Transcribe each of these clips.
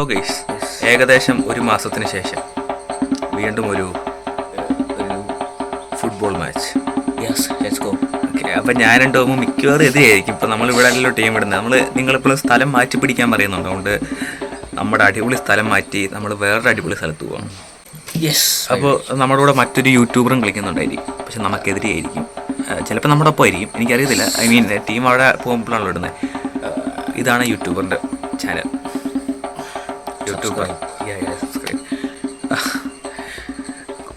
Guys, ഏകദേശം ഒരു മാസത്തിന് ശേഷം വീണ്ടും ഒരു ഒരു football match yes let's go okay അപ്പം ഞാനും ടോമും മിക്കവാറും എതിരെയായിരിക്കും ഇപ്പം നമ്മൾ ഇവിടെ അല്ലല്ലോ ടീം ഇടുന്നത്. നമ്മൾ നിങ്ങളിപ്പോഴും സ്ഥലം മാറ്റി പിടിക്കാൻ പറയുന്നുണ്ട്. അതുകൊണ്ട് നമ്മുടെ അടിപൊളി സ്ഥലം മാറ്റി നമ്മൾ വേറൊരു അടിപൊളി സ്ഥലത്ത് പോകണം യെസ് അപ്പോൾ നമ്മുടെ കൂടെ മറ്റൊരു യൂട്യൂബറും കളിക്കുന്നുണ്ടായിരിക്കും. പക്ഷെ നമുക്കെതിരെയായിരിക്കും ചിലപ്പോൾ നമ്മുടെ ഒപ്പം ആയിരിക്കും. എനിക്കറിയത്തില്ല. ഐ മീൻ ടീം അവിടെ പോകുമ്പോഴാണല്ലോ ഇടുന്നത്. ഇതാണ് യൂട്യൂബറിന്റെ ചാനൽ യൂട്യൂബർ സബ്സ്ക്രൈബ്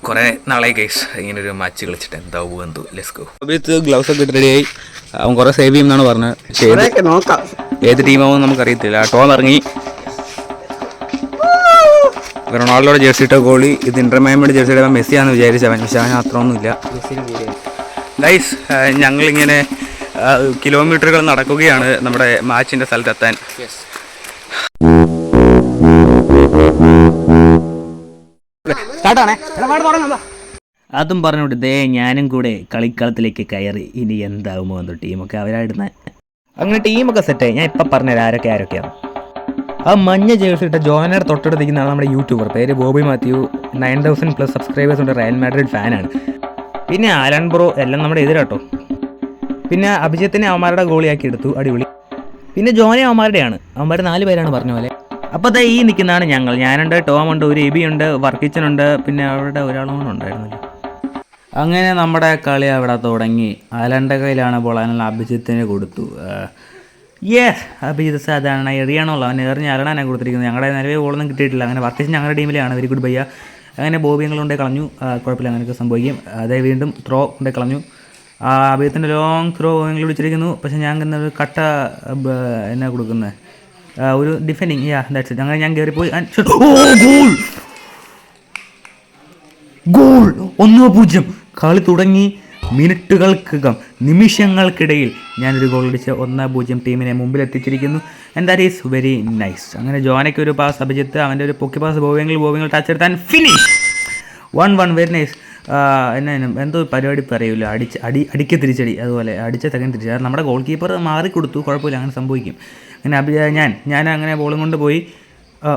കുറേ നാളെ കേസ് ഇങ്ങനെ ഒരു മാച്ച് കളിച്ചിട്ട് എന്താവും എന്തോ. ലെസ് ഗോ സമയത്ത് ഗ്ലൗസ് ഒക്കെ റെഡിയായി അവൻ കുറെ സേവ് ചെയ്യുമെന്നാണ് പറഞ്ഞത്. ഏത് നോക്കാം. ഏത് ടീമാവും നമുക്കറിയത്തില്ല. ടോം ഇറങ്ങി. റൊണാൾഡോയുടെ ജേഴ്സി ഇട്ട ഗോളി ഇത് ഇന്റർമൈമയുടെ ജേഴ്സി ഇടാൻ മെസ്സിയാന്ന് വിചാരിച്ചവൻ പക്ഷെ അവൻ. അത്രയൊന്നുമില്ല ഗൈസ് ഞങ്ങളിങ്ങനെ കിലോമീറ്ററുകൾ നടക്കുകയാണ് നമ്മുടെ മാച്ചിന്റെ സ്ഥലത്തെത്താൻ. അതും പറഞ്ഞുകൊണ്ട് ദേ ഞാനും കൂടെ കളിക്കളത്തിലേക്ക് കയറി ഇനി എന്താകുമോ എന്തോ ടീമൊക്കെ അവരായിരുന്നെ അങ്ങനെ ടീമൊക്കെ സെറ്റ് ആയി. ഞാൻ ഇപ്പം പറഞ്ഞുതരാം ആരൊക്കെ ആരൊക്കെയാണ് ആ മഞ്ഞ ജേഴ്സി ഇട്ട ജോനയുടെ തൊട്ടടുത്തിരിക്കുന്നതാണ് നമ്മുടെ യൂട്യൂബർ പേര് Bobby Mathew. Nine thousand plus subscribers ഉണ്ട്. റയൽ മാഡ്രിഡ് ഫാനാണ് പിന്നെ ആലൻ ബ്രോ എല്ലാം നമ്മുടെ എതിരാട്ടോ. പിന്നെ അഭിജിത്തിനെ അവന്മാരുടെ ഗോളിയാക്കി എടുത്തു. അടിപൊളി. പിന്നെ ജോനെ അവന്മാരുടെയാണ്. അവന്മാർ നാല് പേരാണ് പറഞ്ഞ പോലെ. അപ്പോൾ ദേ ഈ നിൽക്കുന്നതാണ് ഞങ്ങൾ. ഞാനുണ്ട് ടോമുണ്ട് ഒരു എബി എബിയുണ്ട് വർക്കിച്ചനുണ്ട് പിന്നെ അവരുടെ ഒരാളും കൂടെ ഉണ്ടായിരുന്നല്ലോ. അങ്ങനെ നമ്മുടെ കളി അവിടെ തുടങ്ങി. അലണ്ട കയ്യിലാണ് ബോൾ അതിനുള്ള അഭിജിത്തിന് കൊടുത്തു. ഏ അഭിജിത് സാധാരണ എറിയാണല്ലോ അവൻ എറിഞ്ഞ് അരണാനാണ് കൊടുത്തിരിക്കുന്നത് ഞങ്ങളുടെ നിലവിൽ ബോളൊന്നും കിട്ടിയിട്ടില്ല. അങ്ങനെ വർക്കിച്ച് ഞങ്ങളുടെ ടീമിലാണ്. Very good ബയ്യ. അങ്ങനെ ബോബിയങ്ങൾ കൊണ്ടേ കളഞ്ഞു. കുഴപ്പമില്ല അങ്ങനെയൊക്കെ സംഭവിക്കും. അതേ വീണ്ടും ത്രോ കൊണ്ടേ കളഞ്ഞു. അഭിജിത്തിന്റെ ലോങ് ത്രോ നിങ്ങൾ വിളിച്ചിരിക്കുന്നു പക്ഷേ ഞാൻ ഇന്നൊരു കട്ട എന്നാ കൊടുക്കുന്നത് ഒരു ഡിഫെൻഡിങ് യാ ദാറ്റ്സ് ഇറ്റ് അങ്ങനെ ഞാൻ കയറിപ്പോയി ഗോൾ ഗോൾ ഒന്ന് പൂജ്യം. കളി തുടങ്ങി മിനിറ്റുകൾക്കകം നിമിഷങ്ങൾക്കിടയിൽ ഞാനൊരു ഗോൾ അടിച്ച് ഒന്ന് പൂജ്യം ടീമിനെ മുമ്പിൽ എത്തിച്ചിരിക്കുന്നു and that is very nice അങ്ങനെ ജോനയ്ക്ക് ഒരു പാസ് അഭിജിത്ത് അവന്റെ ഒരു പൊക്കി പാസ് ബോവിങ്ങൾ ബോവിങ്ങൾ touch എടുത്താൻ finish one one very nice എന്നാ എന്തോ പരിപാടി പറയൂല? അടിച്ച് അടി അടിക്ക് തിരിച്ചടി. അതുപോലെ അടിച്ച സെക്കൻഡ് തിരിച്ചടി. നമ്മുടെ ഗോൾ കീപ്പർ മാറിക്കൊടുത്തു. കുഴപ്പമില്ല അങ്ങനെ സംഭവിക്കും. അങ്ങനെ അഭി ഞാൻ ഞാൻ അങ്ങനെ ബോളും കൊണ്ട് പോയി.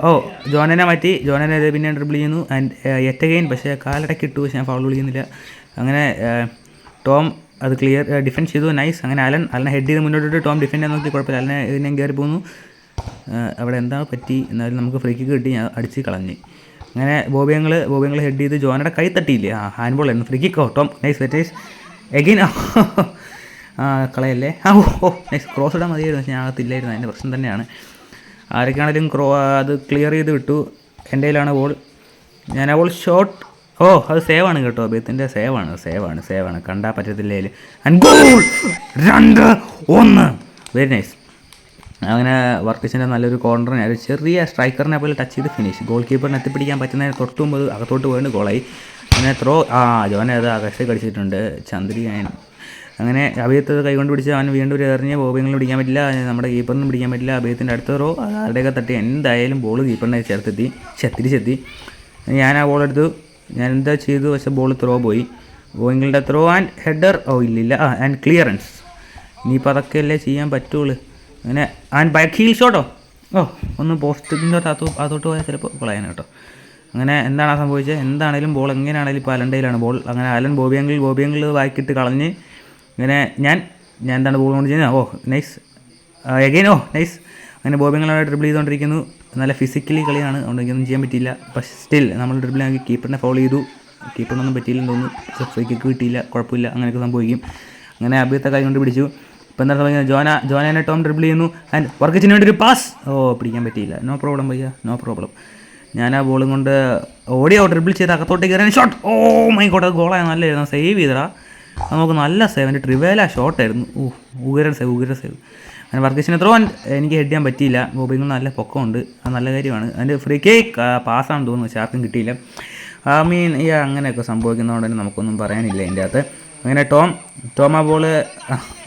ഓ ജോനനെ മാറ്റി. ജോനനെ പിന്നെ ഡ്രിബിൾ ചെയ്യുന്നു. ആൻഡ് എറ്റഗെയിൻ പക്ഷേ കാലടക്ക് ഇട്ടു പക്ഷേ ഞാൻ ഫൗൾ വിളിക്കുന്നില്ല അങ്ങനെ ടോം അത് ക്ലിയർ ഡിഫെൻസ് ചെയ്തു. നൈസ് അങ്ങനെ അലൻ അലനെ ഹെഡ് ചെയ്ത് മുന്നോട്ടിട്ട് ടോം ഡിഫെൻഡ് നോക്കി. കുഴപ്പമില്ല. അലനെ ഇതിനെ കയറി പോകുന്നു അവിടെ എന്താ പറ്റി? എന്നാലും നമുക്ക് ഫ്രീ കിക്ക് കിട്ടി. ഞാൻ അടിച്ച് കളഞ്ഞു. അങ്ങനെ ബോബിയങ്ങൾ ബോബിയങ്ങൾ ഹെഡ് ചെയ്ത് ജോനയുടെ കൈ തട്ടിയില്ലേ? ആ ഹാൻഡ് ബോൾ ആയിരുന്നു ഫ്രീ കിക്കോ ടോം. നൈസ് വെറ്റേഴ്സ് എഗെയിൻ ആ കളയല്ലേ? ആ ഓ നെക്സ്റ്റ് ക്രോസ് ഇടാൻ മതിയായിരുന്നു. പക്ഷേ ഞാൻ അകത്തില്ലായിരുന്നു അതിന്റെ പ്രശ്നം തന്നെയാണ്. ആരൊക്കെയാണെങ്കിലും ക്രോ അത് ക്ലിയർ ചെയ്ത് വിട്ടു. എന്റെ കയ്യിലാണ് ബോൾ ഞാൻ ആ ബോൾ ഷോട്ട് ഓ അത് സേവാണ് കേട്ടോ ബേത്തിന്റെ സേവാണ് സേവാണ് സേവാണ് കണ്ടാൽ പറ്റത്തില്ല ഗോൾ രണ്ട് ഒന്ന്. വെരി നൈസ് അങ്ങനെ വർക്കിച്ചിന്റെ നല്ലൊരു കോർണറിനെ ഒരു ചെറിയ സ്ട്രൈക്കറിനെ പോലെ ടച്ച് ചെയ്ത് ഫിനിഷ് ഗോൾ കീപ്പറിനെ എത്തിപ്പിടിക്കാൻ പറ്റുന്നതിന് തൊട്ട് മുമ്പ് അത് അകത്തോട്ട് പോയിട്ട് ഗോളായി അങ്ങനെ ത്രോ ആ ജോനെ അത് ആകാശത്തേക്ക് കടിച്ചിട്ടുണ്ട്. ചന്ദ്രി അയൻ അങ്ങനെ അഭിയത്ത് കൈകൊണ്ട് പിടിച്ച് അവൻ വീണ്ടും ഒരു എറിഞ്ഞ് ബോബിങ്ങളും പിടിക്കാൻ പറ്റില്ല. നമ്മുടെ കീപ്പറിനും പിടിക്കാൻ പറ്റില്ല. അഭിയത്തിന്റെ അടുത്ത റോ ആരുടെയൊക്കെ തട്ടി? എന്തായാലും ബോൾ കീപ്പറിനെ ചേർത്തെത്തി. തിരിച്ചെത്തി ഞാൻ ആ ബോൾ എടുത്തു. ഞാൻ എന്താ ചെയ്തു? പക്ഷേ ബോൾ ത്രോ പോയി. ബോയിങ്ങളുടെ ത്രോ ആൻഡ് ഹെഡർ ഓ ഇല്ലില്ല. ആ ആൻഡ് ക്ലിയറൻസ് ഇനിയിപ്പോൾ അതൊക്കെ അല്ലേ ചെയ്യാൻ പറ്റുള്ളൂ. അങ്ങനെ ആൻഡ് ബാക്ക് ഹീൽ ഷോട്ടോ ഓ ഒന്ന് പോസ്റ്റിന്റെ അകത്ത് അതോട്ട് പോയാൽ ചിലപ്പോൾ കളയാൻ കേട്ടോ. അങ്ങനെ എന്താണ് സംഭവിച്ചത്? എന്താണേലും ബോൾ എങ്ങനെയാണേലും ഇപ്പോൾ അലന്റെയിലാണ് ബോൾ അങ്ങനെ അലൻ ബോബിയെങ്കിൽ ബോബിയെങ്കിൽ വായിക്കിട്ട് കളഞ്ഞ് ഇങ്ങനെ ഞാൻ ഞാൻ എന്താണ് ബോൾ കൊണ്ട് ചെയ്യുന്നത്? ഓ നൈസ് എഗെയിൻ ഓ നൈസ് അങ്ങനെ ബോബിങ്ങളവിടെ ഡ്രിബിൾ ചെയ്തുകൊണ്ടിരിക്കുന്നു. നല്ല ഫിസിക്കലി കളിയാണ്. അതുകൊണ്ട് എനിക്കൊന്നും ചെയ്യാൻ പറ്റിയില്ല. പക്ഷേ സ്റ്റിൽ നമ്മൾ ഡ്രിബിൾ ആക്കി കീപ്പറിനെ ഫോളോ ചെയ്തു. കീപ്പറിനൊന്നും പറ്റിയില്ലെന്ന് തോന്നുന്നു. ഫ്രീ കിട്ടിയില്ല. കുഴപ്പമില്ല. അങ്ങനെയൊക്കെ സംഭവിക്കും. അങ്ങനെ അഭ്യത്തെ കൈ കൊണ്ട് പിടിച്ചു. ഇപ്പം എന്താ പറയുക? ജോന ജോനനെ ടോം ഡ്രിബിൾ ചെയ്യുന്നു. ആൻഡ് വർക്കച്ചിന് വേണ്ടി ഒരു പാസ് ഓ പിടിക്കാൻ പറ്റിയില്ല. നോ പ്രോബ്ലം പയ്യ. നോ പ്രോബ്ലം ഞാൻ ആ ബോളും കൊണ്ട് ഓടിയോ ഡ്രിബിൾ ചെയ്ത് അകത്തോട്ട് കയറാൻ ഷോട്ട് ഓ മൈ അത് ഗോളായ നല്ലായിരുന്നു സേവ് ചെയ്തടാ. നമുക്ക് നല്ല സേവ് എന്റെ ട്രിവേല ഷോട്ടായിരുന്നു ഓ ഉഗര സേവ് ഉഗര സേവ് അങ്ങനെ വർക്കേഷനെ ത്രോ എനിക്ക് ഹെഡ് ചെയ്യാൻ പറ്റിയില്ല. ബോബിങ്ങൾ നല്ല പൊക്കമുണ്ട്. അത് നല്ല കാര്യമാണ്. അതിന്റെ ഫ്രീ കേക്ക് പാസ്സാണെന്ന് തോന്നുന്നു. പക്ഷേ ആർക്കും കിട്ടിയില്ല. ഐ മീൻ ഈ അങ്ങനെയൊക്കെ സംഭവിക്കുന്നതുകൊണ്ട് തന്നെ നമുക്കൊന്നും പറയാനില്ല ഇതിന്റെ അകത്ത്. അങ്ങനെ ടോം ടോം ആ ബോൾ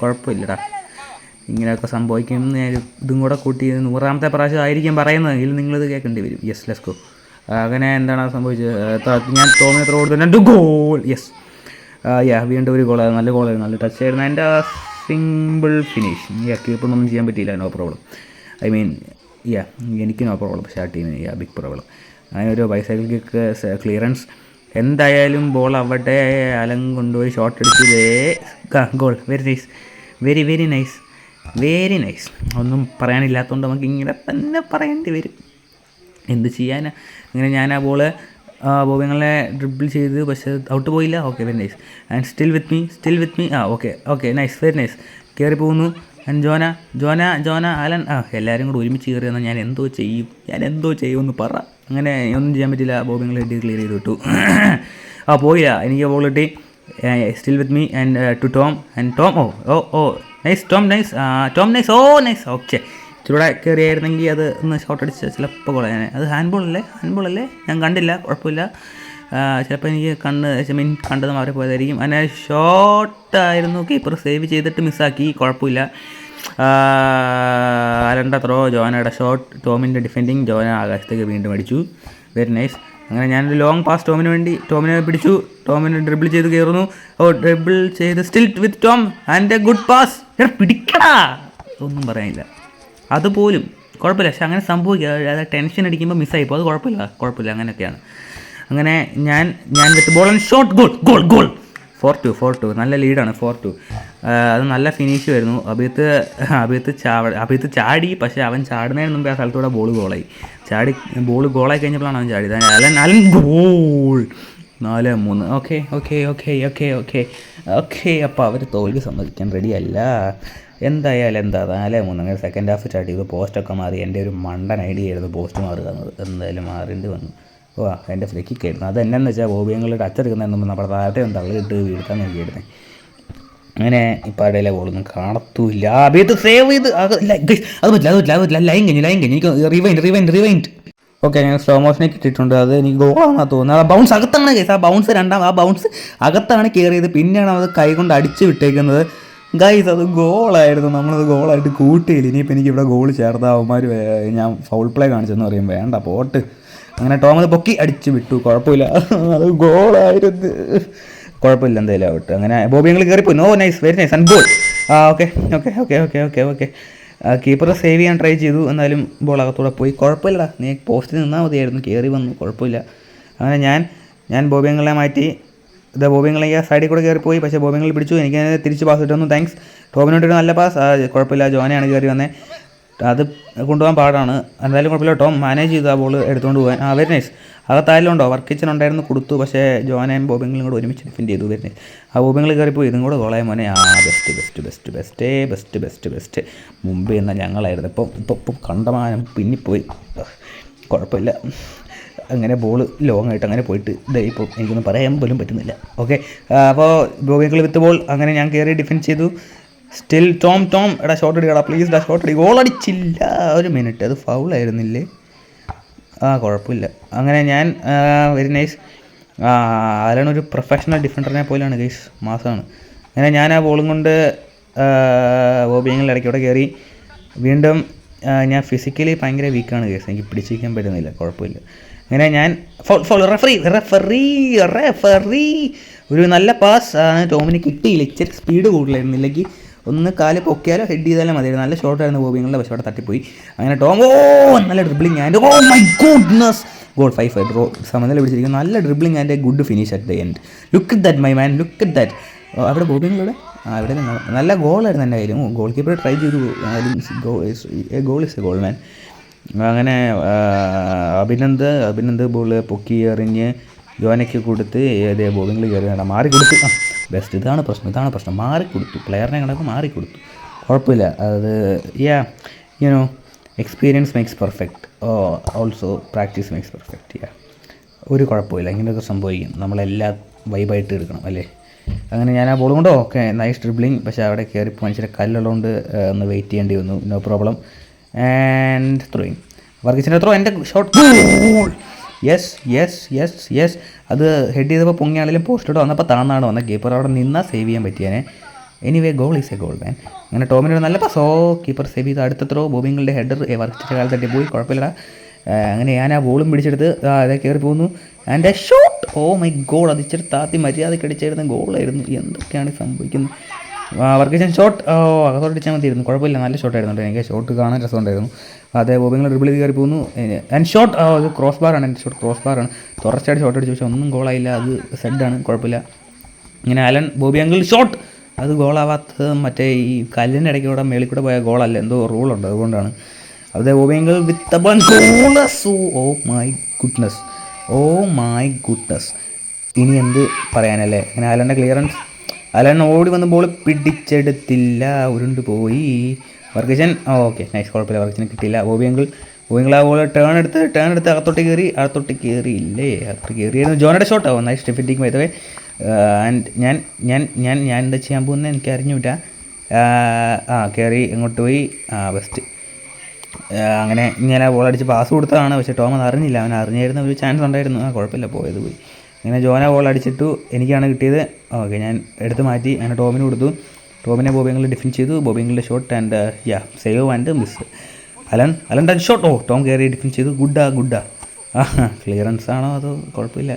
കുഴപ്പമില്ലടാ. ഇങ്ങനെയൊക്കെ സംഭവിക്കും എന്ന് ഞാൻ ഇതും കൂടെ കൂട്ടി നൂറാമത്തെ പ്രാവശ്യം ആയിരിക്കും പറയുന്നത് ഇതിൽ നിങ്ങളിത് കേൾക്കേണ്ടി വരും. യെസ് ലെസ്കോ അങ്ങനെ എന്താണ് സംഭവിച്ചത്? ആ, ഞാൻ ടോമിനെ ത്രോ കൊടുത്തു? രണ്ട് ഗോൾ യെസ് യാ വീണ്ടും ഒരു ഗോളായിരുന്നു നല്ല ഗോളായിരുന്നു നല്ല ടച്ച് ആയിരുന്നു. എന്റെ സിമ്പിൾ ഫിനിഷ് ഈ കീപ്പറിനൊന്നും ചെയ്യാൻ പറ്റിയില്ല. No problem I mean ya എനിക്ക് നോ പ്രോബ്ലം പക്ഷേ ആ ടീമിന് യാ ബിഗ് പ്രോബ്ലം അങ്ങനെ ഒരു ബൈസൈക്കിൾ ക്ലിയറൻസ് എന്തായാലും ബോൾ അവിടെ അലം കൊണ്ടുപോയി shot അടിച്ചതേ goal very nice very very nice very nice ഒന്നും പറയാനില്ലാത്തതുകൊണ്ട് നമുക്ക് ഇങ്ങനെ തന്നെ പറയേണ്ടി വരും. എന്ത് ചെയ്യാനാ? ഇങ്ങനെ ഞാൻ ആ ബോൾ ബോബിങ്ങളെ ഡ്രിബിൾ ചെയ്ത് പക്ഷേ ഔട്ട് പോയില്ല. Okay very nice and still with me still with me ആ okay okay nice very nice കയറി പോകുന്നു. And Jonah Jonah Jonah Allen ആ എല്ലാവരും കൂടെ ഒരുമിച്ച് കയറി എന്നാൽ ഞാൻ എന്തോ ചെയ്യും ഞാൻ എന്തോ ചെയ്യുമെന്ന് പറ. അങ്ങനെ ഒന്നും ചെയ്യാൻ പറ്റില്ല. ബോബിങ്ങൾ ഹെഡ് ക്ലിയർ ചെയ്ത് വിട്ടു. ആ പോയില്ല. എനിക്ക് ബോൾ കിട്ടി. Still with me and to Tom and Tom ഓ ഓ ഓ nice Tom nice Tom nice ഓ നൈസ് ഓക്കെ ഇച്ചിരൂടെ കയറിയായിരുന്നെങ്കിൽ അത് ഒന്ന് ഷോട്ട് അടിച്ച് ചിലപ്പോൾ കൊള്ളാനെ അത് ഹാൻഡ് ഹാൻഡ്ബോളല്ലേ അല്ലേ? ഹാൻഡ് ബോൾ അല്ലേ? ഞാൻ കണ്ടില്ല കുഴപ്പമില്ല. ചിലപ്പോൾ എനിക്ക് കണ്ണ് മീൻ കണ്ടത് മാറി പോയതായിരിക്കും. അങ്ങനെ ഷോട്ടായിരുന്നു കീപ്പർ സേവ് ചെയ്തിട്ട് മിസ്സാക്കി കുഴപ്പമില്ല. അലണ്ട ത്രോ ജോനയുടെ ഷോട്ട് ടോമിന്റെ ഡിഫെൻഡിങ് ജോന ആകാശത്തേക്ക് വീണ്ടും അടിച്ചു. വെരി നൈസ് അങ്ങനെ ഞാനൊരു ലോങ് പാസ് ടോമിന് വേണ്ടി ടോമിനെ പിടിച്ചു. ടോമിനെ ഡ്രിബിൾ ചെയ്ത് കയറുന്നു. ഓ ഡ്രിബിൾ ചെയ്ത് still with Tom. And a good pass പിടിക്കടാ. ഒന്നും പറയാനില്ല. അതുപോലും കുഴപ്പമില്ല. പക്ഷെ അങ്ങനെ സംഭവിക്കുക. അത് ടെൻഷൻ അടിക്കുമ്പോൾ മിസ്സായിപ്പോൾ അത് കുഴപ്പമില്ല. കുഴപ്പമില്ല. അങ്ങനെയൊക്കെയാണ്. അങ്ങനെ ഞാൻ ഞാൻ with ball and shot. Goal goal goal. Four two four two നല്ല ലീഡാണ് ഫോർ ടു അത് നല്ല ഫിനിഷ് വരുന്നു. അഭിയത്ത് അഭിയത്ത് ചാവ അഭിയത്ത് ചാടി. പക്ഷേ അവൻ ചാടുന്നതിന് മുമ്പേ ആ സ്ഥലത്തൂടെ ബോൾ ഗോളായി ചാടി ബോൾ ഗോളായി കഴിഞ്ഞപ്പോഴാണ് അവൻ ചാടിയത്. അലൻ അലൻ ഗോൾ നാല് മൂന്ന്. Okay okay okay okay okay okay അപ്പോൾ അവർ തോൽവി സമ്മതിക്കാൻ റെഡിയല്ല എന്തായാലും എന്താ നാലേ മൂന്ന് അങ്ങനെ സെക്കൻഡ് ഹാഫ് സ്റ്റാർട്ട് ചെയ്തു പോസ്റ്റൊക്കെ മാറി എന്റെ ഒരു മണ്ടൻ ഐഡിയ ആയിരുന്നു പോസ്റ്റ് മാറുക എന്നത്. എന്തായാലും മാറേണ്ടി വന്നു. ഓ എന്റെ ഫ്രീ ആയിരുന്നു. അത് എന്നാന്ന് വെച്ചാൽ ബോബിയങ്ങളുടെ അച്ചെടുക്കുന്ന എന്നും നമ്മുടെ താഴത്തെ ഒന്ന് തള്ളിയിട്ട് വീഴ്ത്താൻ നോക്കിയായിരുന്നേ അങ്ങനെ ഇപ്പം ഇടയിലെ ബോളൊന്നും കാണത്തൂല്ല. അഭിയത്ത് സേവ് ചെയ്ത്. അത് പറ്റില്ല അത് പറ്റില്ല ലൈൻ കഴിഞ്ഞു ലൈൻ കഴിഞ്ഞു. എനിക്ക് റിവൈൻഡ് റിവൈൻഡ് റിവൈൻഡ് ഓക്കെ ഞാൻ സ്ലോ മോഷനെ ഇട്ടിട്ടുണ്ട്. അത് എനിക്ക് ഗോളാണെന്നാണ് തോന്നുന്നത്. ആ ബൗൺസ് അകത്താണ് കേസ് ആ ബൗൺസ് രണ്ടാം ആ ബൗൺസ് അകത്താണ് കയറിയത് പിന്നെയാണ് അത് കൈ കൊണ്ട് അടിച്ച് വിട്ടേക്കുന്നത്. ഗൈസ് അത് ഗോളായിരുന്നു. നമ്മളത് ഗോളായിട്ട് കൂട്ടിയില്ല. ഇനിയിപ്പോൾ എനിക്ക് ഇവിടെ ഗോൾ ചേർത്ത അവന്മാർ ഞാൻ ഫൗൾ പ്ലേ കാണിച്ചെന്ന് പറയും വേണ്ട പോട്ട്. അങ്ങനെ ടോമത് പൊക്കി അടിച്ച് വിട്ടു. കുഴപ്പമില്ല. അത് ഗോളായിരുന്നു. കുഴപ്പമില്ല എന്തായാലും ആവട്ടെ അങ്ങനെ ബോബി ഞങ്ങൾ കയറിപ്പോയി no nice very nice and goal ആ okay okay okay okay okay okay keeper save ചെയ്യാൻ ട്രൈ ചെയ്തു. എന്നാലും ബോൾ അകത്തൂടെ പോയി. കുഴപ്പമില്ല നീ പോസ്റ്റിൽ നിന്നാൽ മതിയായിരുന്നു. കയറി വന്നു. കുഴപ്പമില്ല. അങ്ങനെ ഞാൻ ഞാൻ ബോബിയങ്ങളെ മാറ്റി. ഇത് ബോബിങ്ങൾ ഈ സൈഡിൽ കൂടെ കയറിപ്പോയി. പക്ഷേ ബോബിങ്ങൾ പിടിച്ചു. എനിക്ക് തിരിച്ച് പാസ് കിട്ടുന്നു. താങ്ക്സ് ടോമിനോട്ട് നല്ല പാസ് കുഴപ്പമില്ല. ജോനയാണ് കയറി വന്നേ. അത് കൊണ്ടുപോകാൻ പാടാണ്. എന്തായാലും കുഴപ്പമില്ല. ടോം മാനേജ് ചെയ്തു ആ ബോൾ എടുത്തുകൊണ്ട് പോകാൻ ആ വെരി നൈസ് അകത്തായാലും ഉണ്ടോ വർക്ക് കിച്ചൺ ഉണ്ടായിരുന്നു കൊടുത്തു. പക്ഷേ ജോനയും ബോബിങ്ങളും കൂടെ ഒരുമിച്ച് ഡിഫെൻഡ് ചെയ്തു. വെരി നൈസ് ആ ബോബിങ്ങൾ കയറിപ്പോയി. ഇതും കൂടെ കോളായ മോനെ. ആ ബെസ്റ്റ് ബെസ്റ്റ് ബെസ്റ്റ് ബെസ്റ്റേ ബെസ്റ്റ് ബെസ്റ്റ് ബെസ്റ്റ് മുമ്പ് എന്നാൽ ഞങ്ങളായിരുന്നു. ഇപ്പം ഇപ്പം ഇപ്പം കണ്ടമാനം പിന്നിപ്പോയി. കുഴപ്പമില്ല. അങ്ങനെ ബോൾ ലോങ് ആയിട്ട് അങ്ങനെ പോയിട്ട് ഇതായി ഇപ്പോൾ എനിക്കൊന്നും പറയാൻ പോലും പറ്റുന്നില്ല. ഓക്കെ അപ്പോൾ കളി വിത്ത് ബോൾ അങ്ങനെ ഞാൻ കയറി ഡിഫെൻഡ് ചെയ്തു. സ്റ്റിൽ ടോം ടോം എടാ ഷോട്ട് അടിക്കടാ പ്ലീസ് ഡാ ഷോട്ട് അടി. ഗോൾ അടിച്ചില്ല. ഒരു മിനിറ്റ് അത് ഫൗളായിരുന്നില്ലേ ആ കുഴപ്പമില്ല. അങ്ങനെ ഞാൻ വെരി നൈസ് ആരാണ് ഒരു പ്രൊഫഷണൽ ഡിഫൻഡറിനെ പോലെയാണ് ഗൈസ് മാസമാണ് അങ്ങനെ ഞാൻ ആ ബോളും കൊണ്ട് ബോബിയങ്ങളിൽ ഇടയ്ക്കൂടെ കയറി വീണ്ടും ഞാൻ ഫിസിക്കലി ഭയങ്കര വീക്കാണ് കേസ് എനിക്ക് പിടിച്ചിരിക്കാൻ പറ്റുന്നില്ല. കുഴപ്പമില്ല. അങ്ങനെ ഞാൻ ഫോൾ റെഫറി റെഫറി റെഫറി ഒരു നല്ല പാസ് ആണ്. ടോമിന് കിട്ടിയില്ല. ഇച്ചിരി സ്പീഡ് കൂടുതലായിരുന്നു. ഇല്ലെങ്കിൽ ഒന്ന് കാൽ പൊക്കിയാലോ ഹെഡ് ചെയ്താലോ മതിയായിരുന്നു. നല്ല ഷോട്ടായിരുന്നു ബോബിങ്ങളുടെ പക്ഷേ അവിടെ തട്ടിപ്പോയി. അങ്ങനെ ടോം ഓ നല്ല dribbling and oh my goodness goal five five draw സമനില പിടിച്ചിരിക്കുന്നു. നല്ല dribbling and good finish at the end look at that my man look at that അവിടെ ബോബിങ്ങളുടെ ആ ഇവിടെ നല്ല ഗോളായിരുന്നു എന്റെ കാര്യം ഗോൾ കീപ്പർ ട്രൈ ചെയ്തു. Goal is a goal man അങ്ങനെ അഭിനന്ദ് അഭിനന്ദ് ബോൾ പൊക്കി എറിഞ്ഞ് യോനയ്ക്ക് കൊടുത്ത് ഏതേ ബോളിങ്ങിൽ വേണം മാറി കൊടുത്തു. ബെസ്റ്റ് ഇതാണ് പ്രശ്നം ഇതാണ് പ്രശ്നം. മാറി കൊടുത്തു പ്ലെയറിനെ കണക്ക് മാറി കൊടുത്തു. കുഴപ്പമില്ല അത് ya you know experience makes perfect also practice makes perfect ya ഒരു കുഴപ്പമില്ല ഇങ്ങനെയൊക്കെ സംഭവിക്കും. നമ്മളെല്ലാം വൈബായിട്ട് എടുക്കണം അല്ലേ? അങ്ങനെ ഞാൻ ആ ബോൾ കൊണ്ടോ? ഓക്കെ നൈസ് ഡ്രിബ്ലിങ് പക്ഷേ അവിടെ കയറിപ്പോൾ മനുഷ്യരെ കല്ലുള്ളതുകൊണ്ട് ഒന്ന് വെയിറ്റ് ചെയ്യേണ്ടി വന്നു. നോ പ്രോബ്ലം ആൻഡ് ത്രോയിങ് വർഗീസിന്റെ ത്രോ എന്റെ shot yes yes yes yes അത് ഹെഡ് ചെയ്തപ്പോൾ പൊങ്ങിയാണെങ്കിലും പോസ്റ്റിലൂടെ വന്നപ്പോൾ താന്നാണ് വന്നത്. കീപ്പർ അവിടെ നിന്നാൽ സേവ് ചെയ്യാൻ പറ്റിയാനെ. Anyway goal is a goal man അങ്ങനെ ടോമിനോട് നല്ല പാസ് കീപ്പർ സേവ് ചെയ്ത് അടുത്ത ത്രോ ബോബിങ്ങളുടെ ഹെഡർ വർക്കിച്ച കാലത്തട്ടി പോയി കുഴപ്പമില്ല അങ്ങനെ ഞാൻ ആ ബോളും പിടിച്ചെടുത്ത് അതേ കയറി പോകുന്നു. And a shot oh my goal അതിച്ചിട്ട് താത്തി മര്യാദയ്ക്ക് അടിച്ചായിരുന്ന. ഗോളായിരുന്നു എന്തൊക്കെയാണ് ഈ സംഭവിക്കുന്നത് ഞാൻ ഷോട്ട് ഓ അകത്തോട്ട് അടിച്ചാൽ മതിയായിരുന്നു. കുഴപ്പമില്ല നല്ല ഷോട്ട് ആയിരുന്നു എനിക്ക് ഷോട്ട് കാണാൻ രസമുണ്ടായിരുന്നു. അതേ ബോബിങ്ങൾ ഡ്രിബിൾ ചെയ്ത് കയറി പോകുന്നു. ആൻഡ് ഷോട്ട് അത് ക്രോസ് ബാറാണ് എന്റെ ഷോട്ട് ക്രോസ് ബാറാണ് തുടർച്ചയായിട്ട് ഷോട്ട് അടിച്ചു പക്ഷേ ഒന്നും ഗോളായില്ല അത് സെഡാണ് കുഴപ്പമില്ല. ഇങ്ങനെ അലൻ ബോബി അങ്കിൾ ഷോട്ട് അത് ഗോളാവാത്തത് മറ്റേ ഈ കല്ലിന്റെ ഇടയ്ക്ക് കൂടെ മേളിൽ കൂടെ പോയ ഗോളല്ല എന്തോ റൂളുണ്ട് അതുകൊണ്ടാണ്. അതേ Bobby uncle with bun oh my goodness oh my goodness ഇനി എന്ത് പറയാനല്ലേ? ഇങ്ങനെ അലന്റെ ക്ലിയറൻസ് അലൻ ഓടി വന്ന ബോൾ പിടിച്ചെടുത്തില്ല. ഉരുണ്ട് പോയി. വർഗീശൻ ഓക്കെ നൈസ് കുഴപ്പമില്ല. വർഗജന് കിട്ടിയില്ല. ബോബി അങ്കിൾ അങ്കിൾ ആ ബോൾ ടേൺ എടുത്ത് ടേൺ എടുത്ത് അകത്തോട്ട് കയറി അകത്തോട്ട് കയറിയില്ലേ? അകത്തോട്ട് കയറിയായിരുന്നു. ജോനയുടെ ഷോട്ട് ആവും നൈസ് ഡിഫൻഡിങ് വേ ആൻഡ് ഞാൻ ഞാൻ ഞാൻ ഞാൻ എന്താ ചെയ്യാൻ പോകുന്നത് എനിക്ക് അറിഞ്ഞൂട്ട ആ കയറി ഇങ്ങോട്ട് പോയി. ആ ബെസ്റ്റ് അങ്ങനെ ഇങ്ങനെ ബോൾ അടിച്ച് പാസ് കൊടുത്തതാണ്. പക്ഷേ ടോം അത് അറിഞ്ഞില്ല. അവൻ അറിഞ്ഞിരുന്ന ഒരു ചാൻസ് ഉണ്ടായിരുന്നു. ആ കുഴപ്പമില്ല. പോയത് പോയി. അങ്ങനെ ജോന ബോൾ അടിച്ചിട്ടു എനിക്കാണ് കിട്ടിയത്. ഓക്കെ ഞാൻ എടുത്ത് മാറ്റി. അങ്ങനെ ടോമിന് കൊടുത്തു. ടോമിനെ ബോബിങ്ങൾ ഡിഫെൻഡ് ചെയ്തു. ബോബിങ്ങളുടെ shot and ya save and miss Alan Alan touch shot oh Tom കയറി ഡിഫെൻഡ് ചെയ്തു. ഗുഡാ ഗുഡാ ആ. ക്ലിയറൻസ് ആണോ അതോ കുഴപ്പമില്ല.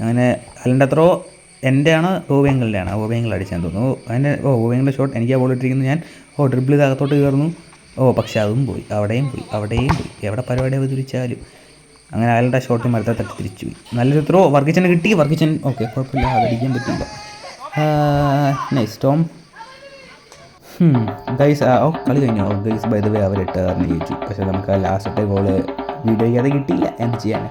അങ്ങനെ അലന്റെ അത്രോ എന്റെ ആണ് ബോബിയങ്ങളുടെ ആണ് ബോബിയങ്ങൾ അടിച്ചാൻ തോന്നുന്നു. അതിന്റെ ഓ ബോബിയങ്ങളുടെ ഷോട്ട് എനിക്ക് ആ ബോൾ ഇട്ടിരിക്കുന്നു. ഞാൻ ഓ ഡ്രിബിൾ ഇത് അകത്തോട്ട് കയറുന്നു. ഓ പക്ഷേ അതും പോയി. അവിടെയും പോയി. അവിടെയും പോയി. എവിടെ പരിപാടി അവതരിച്ചാലും. അങ്ങനെ അയാളുടെ ഷോട്ട് മരത്തെ തട്ടി തിരിച്ചു നല്ലൊരു ത്രോ വർഗിച്ചന് കിട്ടി. വർഗിച്ചൻ ഓക്കെ കുഴപ്പമില്ല. അതടിക്കാൻ പറ്റില്ല. Nice Tom. ഗൈസ് ഓ കളി കഴിഞ്ഞോ. ഗൈസ് ബൈ ദ വേ അവരിട്ട് കാരണം ജയിച്ചു. പക്ഷേ നമുക്ക് ആ ലാസ്റ്റത്തെ ഗോൾ വീഡിയോയ്ക്കാതെ കിട്ടിയില്ല. എന്ത് ചെയ്യാൻ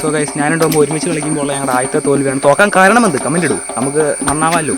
സോ ഗൈസ് ഞാനും ടോം ഒരുമിച്ച് കളിക്കുമ്പോൾ ഞങ്ങളുടെ ആദ്യത്തെ തോൽവിയാണ്. തോക്കാൻ കാരണമെന്ത് കമന്റ് ഇടൂ. നമുക്ക് നന്നാവാമല്ലോ